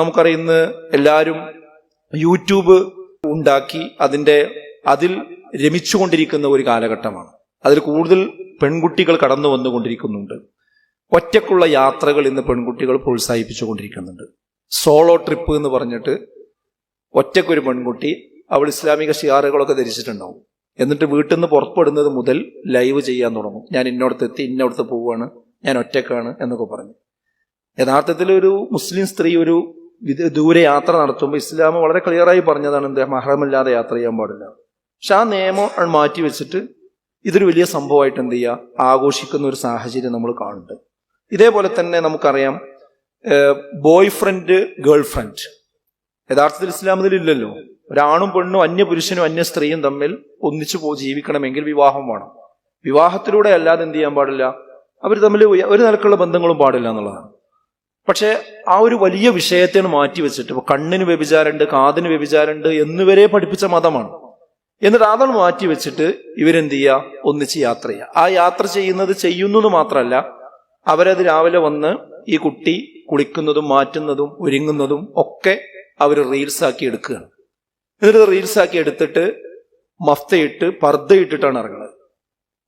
നമുക്കറിയാം ഇന്ന് എല്ലാവരും യൂട്യൂബ് ഉണ്ടാക്കി അതിന്റെ അതിൽ രമിച്ചുകൊണ്ടിരിക്കുന്ന ഒരു കാലഘട്ടമാണ്. അതിൽ കൂടുതൽ പെൺകുട്ടികൾ കടന്നു വന്നുകൊണ്ടിരിക്കുന്നുണ്ട് ഒറ്റക്കുള്ള യാത്രകൾ ഇന്ന് പെൺകുട്ടികൾ പ്രോത്സാഹിപ്പിച്ചുകൊണ്ടിരിക്കുന്നുണ്ട്. സോളോ ട്രിപ്പ് എന്ന് പറഞ്ഞിട്ട് ഒറ്റക്കൊരു പെൺകുട്ടി അവൾ ഇസ്ലാമിക ഷിയാറുകളൊക്കെ ധരിച്ചിട്ടുണ്ടാവും. എന്നിട്ട് വീട്ടിൽ നിന്ന് പുറപ്പെടുന്നത് മുതൽ ലൈവ് ചെയ്യാൻ തുടങ്ങും. ഞാൻ ഇന്നോടത്ത് എത്തി ഇന്നോടത്ത് പോവുകയാണ് ഞാൻ ഒറ്റക്കാണ് എന്നൊക്കെ പറഞ്ഞു. യഥാർത്ഥത്തിൽ ഒരു മുസ്ലിം സ്ത്രീ ഒരു ദൂരെ യാത്ര നടത്തുമ്പോൾ ഇസ്ലാം വളരെ ക്ലിയറായി പറഞ്ഞതാണ് എന്താ മഹറമില്ലാതെ യാത്ര ചെയ്യാൻ പാടില്ല. പക്ഷെ ആ നിയമം മാറ്റി വെച്ചിട്ട് ഇതൊരു വലിയ സംഭവമായിട്ട് എന്ത് ചെയ്യുക ആഘോഷിക്കുന്ന ഒരു സാഹചര്യം നമ്മൾ കാണുന്നുണ്ട്. ഇതേപോലെ തന്നെ നമുക്കറിയാം ബോയ് ഫ്രണ്ട് ഗേൾ ഫ്രണ്ട് യഥാർത്ഥത്തിൽ ഇസ്ലാം ഇതിലില്ലല്ലോ ഒരാണും പെണ്ണും അന്യ പുരുഷനും അന്യ സ്ത്രീയും തമ്മിൽ ഒന്നിച്ചു പോ ജീവിക്കണമെങ്കിൽ വിവാഹം വേണം. വിവാഹത്തിലൂടെ അല്ലാതെ എന്ത് ചെയ്യാൻ പാടില്ല? അവർ തമ്മിൽ ഒരു നിലക്കുള്ള ബന്ധങ്ങളും പാടില്ല എന്നുള്ളതാണ്. പക്ഷേ ആ ഒരു വലിയ വിഷയത്തെ മാറ്റി വെച്ചിട്ട്. ഇപ്പൊ കണ്ണിന് വ്യഭിചാരമുണ്ട് കാതിന് വ്യഭിചാരമുണ്ട് എന്നുവരെ പഠിപ്പിച്ച മതമാണ്. എന്നിട്ട് അതാണ് മാറ്റി വെച്ചിട്ട് ഇവരെന്ത് ചെയ്യുക? ഒന്നിച്ച് യാത്ര ചെയ്യുക. ആ യാത്ര ചെയ്യുന്നത് ചെയ്യുന്നത് മാത്രമല്ല അവരത് രാവിലെ വന്ന് ഈ കുട്ടി കുളിക്കുന്നതും മാറ്റുന്നതും ഒരുങ്ങുന്നതും ഒക്കെ അവർ റീൽസ് ആക്കി എടുക്കുകയാണ്. എന്നിട്ട് റീൽസ് ആക്കി എടുത്തിട്ട് മഫ്തയിട്ട് പർദ്ദയിട്ടിട്ടാണ് ഇറങ്ങുന്നത്.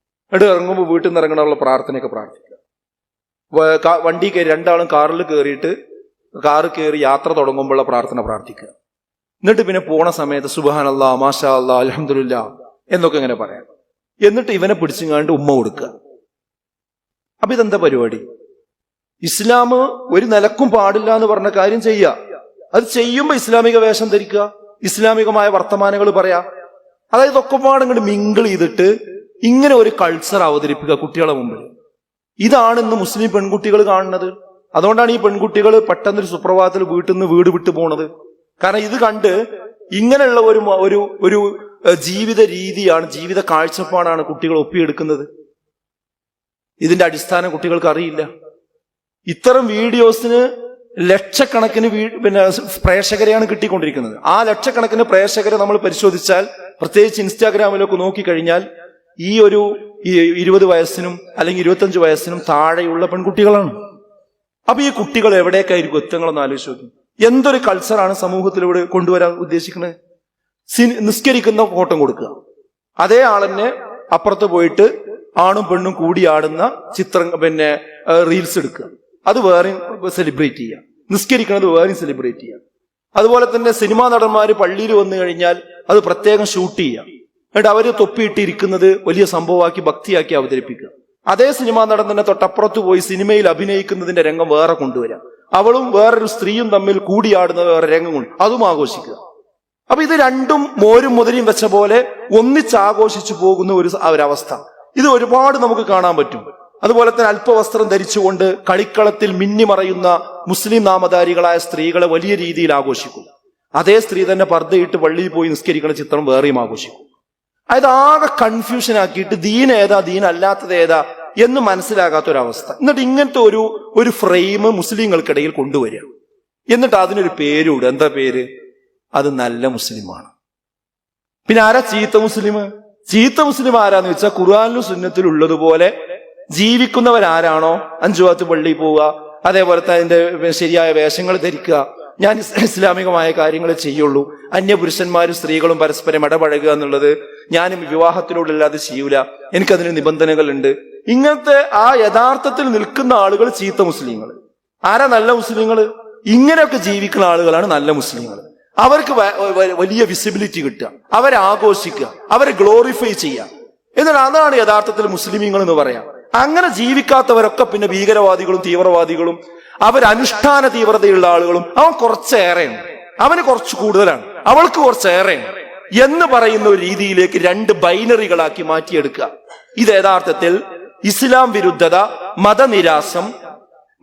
എന്നിട്ട് ഇറങ്ങുമ്പോൾ വീട്ടിൽ നിന്ന് ഇറങ്ങണമുള്ള പ്രാർത്ഥനയൊക്കെ പ്രാർത്ഥിക്കുക വ- കാ- വണ്ടി കയറി രണ്ടാളും കാറിൽ കയറിയിട്ട് കാറ് കയറി യാത്ര തുടങ്ങുമ്പോഴുള്ള പ്രാർത്ഥന പ്രാർത്ഥിക്കുക. എന്നിട്ട് പിന്നെ പോണ സമയത്ത് സുബാൻ അല്ലാ മാഷാ അല്ലാ അലഹമില്ല എന്നൊക്കെ ഇങ്ങനെ പറയാം. എന്നിട്ട് ഇവനെ പിടിച്ചുങ്ങാണ്ട് ഉമ്മ കൊടുക്കുക. അപ്പൊ ഇതെന്താ പരിപാടി? ഇസ്ലാം ഒരു നിലക്കും പാടില്ല എന്ന് പറഞ്ഞ കാര്യം ചെയ്യുക. അത് ചെയ്യുമ്പോൾ ഇസ്ലാമിക വേഷം ധരിക്കുക ഇസ്ലാമികമായ വർത്തമാനങ്ങൾ പറയാ. അതായത് ഒക്കെ പാടങ്ങോട്ട് മിങ്കിൾ ചെയ്തിട്ട് ഇങ്ങനെ ഒരു കൾച്ചർ അവതരിപ്പിക്കുക കുട്ടികളെ മുമ്പിൽ ഇതാണ് ഇന്ന് മുസ്ലിം പെൺകുട്ടികൾ കാണുന്നത്. അതുകൊണ്ടാണ് ഈ പെൺകുട്ടികൾ പെട്ടെന്നൊരു സുപ്രഭാതത്തിൽ വീട്ടിൽ നിന്ന് വീട് വിട്ടു പോണത്. കാരണം ഇത് കണ്ട് ഇങ്ങനെയുള്ള ഒരു ഒരു ഒരു ജീവിത രീതിയാണ് ജീവിത കാഴ്ചപ്പാടാണ് കുട്ടികൾ ഒപ്പിയെടുക്കുന്നത്. ഇതിന്റെ അടിസ്ഥാനം കുട്ടികൾക്ക് അറിയില്ല. ഇത്തരം വീഡിയോസിന് ലക്ഷക്കണക്കിന് പിന്നെ പ്രേക്ഷകരെയാണ് കിട്ടിക്കൊണ്ടിരിക്കുന്നത്. ആ ലക്ഷക്കണക്കിന് പ്രേക്ഷകരെ നമ്മൾ പരിശോധിച്ചാൽ പ്രത്യേകിച്ച് ഇൻസ്റ്റാഗ്രാമിലൊക്കെ നോക്കിക്കഴിഞ്ഞാൽ ഈ ഒരു ഇരുപത് വയസ്സിനും അല്ലെങ്കിൽ ഇരുപത്തഞ്ച് വയസ്സിനും താഴെയുള്ള പെൺകുട്ടികളാണ്. അപ്പൊ ഈ കുട്ടികൾ എവിടേക്കായിരിക്കും എത്തുങ്ങളെന്ന് ആലോചിച്ച് നോക്കും. എന്തൊരു കൾച്ചറാണ് സമൂഹത്തിലൂടെ കൊണ്ടുവരാൻ ഉദ്ദേശിക്കുന്നത് നിസ്കരിക്കുന്ന ഓട്ടം കൊടുക്കുക. അതേ ആളെന്നെ അപ്പുറത്ത് പോയിട്ട് ആണും പെണ്ണും കൂടിയാടുന്ന ചിത്രം പിന്നെ റീൽസ് എടുക്കുക. അത് വേറെയും സെലിബ്രേറ്റ് ചെയ്യുക. നിസ്കരിക്കുന്നത് വേറെയും സെലിബ്രേറ്റ് ചെയ്യുക. അതുപോലെ തന്നെ സിനിമാ നടന്മാര് പള്ളിയിൽ വന്നു കഴിഞ്ഞാൽ അത് പ്രത്യേകം ഷൂട്ട് ചെയ്യുക. എന്നിട്ട് അവർ തൊപ്പിയിട്ടിരിക്കുന്നത് വലിയ സംഭവമാക്കി ഭക്തിയാക്കി അവതരിപ്പിക്കുക. അതേ സിനിമ നടൻ തന്നെ തൊട്ടപ്പുറത്ത് പോയി സിനിമയിൽ അഭിനയിക്കുന്നതിന്റെ രംഗം വേറെ കൊണ്ടുവരാം അവളും വേറൊരു സ്ത്രീയും തമ്മിൽ കൂടിയാടുന്ന വേറെ രംഗം കൊണ്ട് അതും ആഘോഷിക്കുക. അപ്പൊ ഇത് രണ്ടും മോരും മുതലും വെച്ച പോലെ ഒന്നിച്ചാഘോഷിച്ചു പോകുന്ന ഒരു ഒരവസ്ഥ ഇത് ഒരുപാട് നമുക്ക് കാണാൻ പറ്റും. അതുപോലെ തന്നെ അല്പവസ്ത്രം ധരിച്ചുകൊണ്ട് കളിക്കളത്തിൽ മിന്നി മറയുന്ന മുസ്ലിം നാമധാരികളായ സ്ത്രീകളെ വലിയ രീതിയിൽ ആഘോഷിക്കും. അതേ സ്ത്രീ തന്നെ പർദ്ദയിട്ട് പള്ളിയിൽ പോയി നിസ്കരിക്കുന്ന ചിത്രം വേറെയും ആഘോഷിക്കും. അതായത് ആകെ കൺഫ്യൂഷൻ ആക്കിയിട്ട് ദീൻ ഏതാ ദീൻ അല്ലാത്തത് ഏതാ എന്ന് മനസ്സിലാകാത്ത ഒരവസ്ഥ എന്നിട്ട് ഇങ്ങനത്തെ ഒരു ഒരു ഫ്രെയിം മുസ്ലിങ്ങൾക്കിടയിൽ കൊണ്ടുവരിക. എന്നിട്ട് അതിനൊരു പേരൂട് എന്താ പേര്? അത് നല്ല മുസ്ലിമാണ്. പിന്നെ ആരാ ചീത്ത മുസ്ലിം? ചീത്ത മുസ്ലിം ആരാന്ന് വെച്ചാൽ ഖുർആാനിലും സുന്നത്തിലും ഉള്ളതുപോലെ ജീവിക്കുന്നവരാരാണോ? അഞ്ചു ഭാഗത്ത് പള്ളിയിൽ പോവുക അതേപോലെ തന്നെ ശരിയായ വേഷങ്ങൾ ധരിക്കുക. ഞാൻ ഇസ്ലാമികമായ കാര്യങ്ങൾ ചെയ്യുള്ളൂ. അന്യപുരുഷന്മാരും സ്ത്രീകളും പരസ്പരം ഇടപഴകുക എന്നുള്ളത് ഞാനും വിവാഹത്തിലൂടെ അല്ലാതെ ചെയ്യൂല. എനിക്കതിന് നിബന്ധനകളുണ്ട്. ഇങ്ങനത്തെ ആ യഥാർത്ഥത്തിൽ നിൽക്കുന്ന ആളുകൾ ചീത്ത മുസ്ലിങ്ങൾ. ആരാ നല്ല മുസ്ലിങ്ങൾ? ഇങ്ങനെയൊക്കെ ജീവിക്കുന്ന ആളുകളാണ് നല്ല മുസ്ലിങ്ങൾ. അവർക്ക് വലിയ വിസിബിലിറ്റി കിട്ടുക. അവരെ ആഘോഷിക്കുക. അവരെ ഗ്ലോറിഫൈ ചെയ്യുക. എന്നിട്ട് അതാണ് യഥാർത്ഥത്തിൽ മുസ്ലിമീങ്ങൾ എന്ന് പറയാം. അങ്ങനെ ജീവിക്കാത്തവരൊക്കെ പിന്നെ ഭീകരവാദികളും തീവ്രവാദികളും അവരനുഷ്ഠാന തീവ്രതയുള്ള ആളുകളും. അവൻ കുറച്ചേറെയാണ്. അവന് കുറച്ച് കൂടുതലാണ്. അവൾക്ക് കുറച്ചേറെയാണ്. എന്ന് പറയുന്ന ഒരു രീതിയിലേക്ക് രണ്ട് ബൈനറികളാക്കി മാറ്റിയെടുക്കുക. ഇത് യഥാർത്ഥത്തിൽ ഇസ്ലാം വിരുദ്ധത മതനിരാസം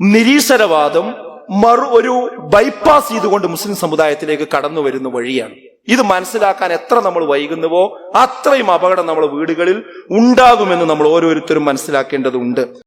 നിരീശ്വരവാദം മറു ഒരു ബൈപ്പാസ് ചെയ്തുകൊണ്ട് മുസ്ലിം സമുദായത്തിലേക്ക് കടന്നു വരുന്ന വഴിയാണ്. ഇത് മനസ്സിലാക്കാൻ എത്ര നമ്മൾ വൈകുന്നുവോ അത്രയും അപകടം നമ്മൾ വീടുകളിൽ ഉണ്ടാകുമെന്ന് നമ്മൾ ഓരോരുത്തരും മനസ്സിലാക്കേണ്ടതുണ്ട്.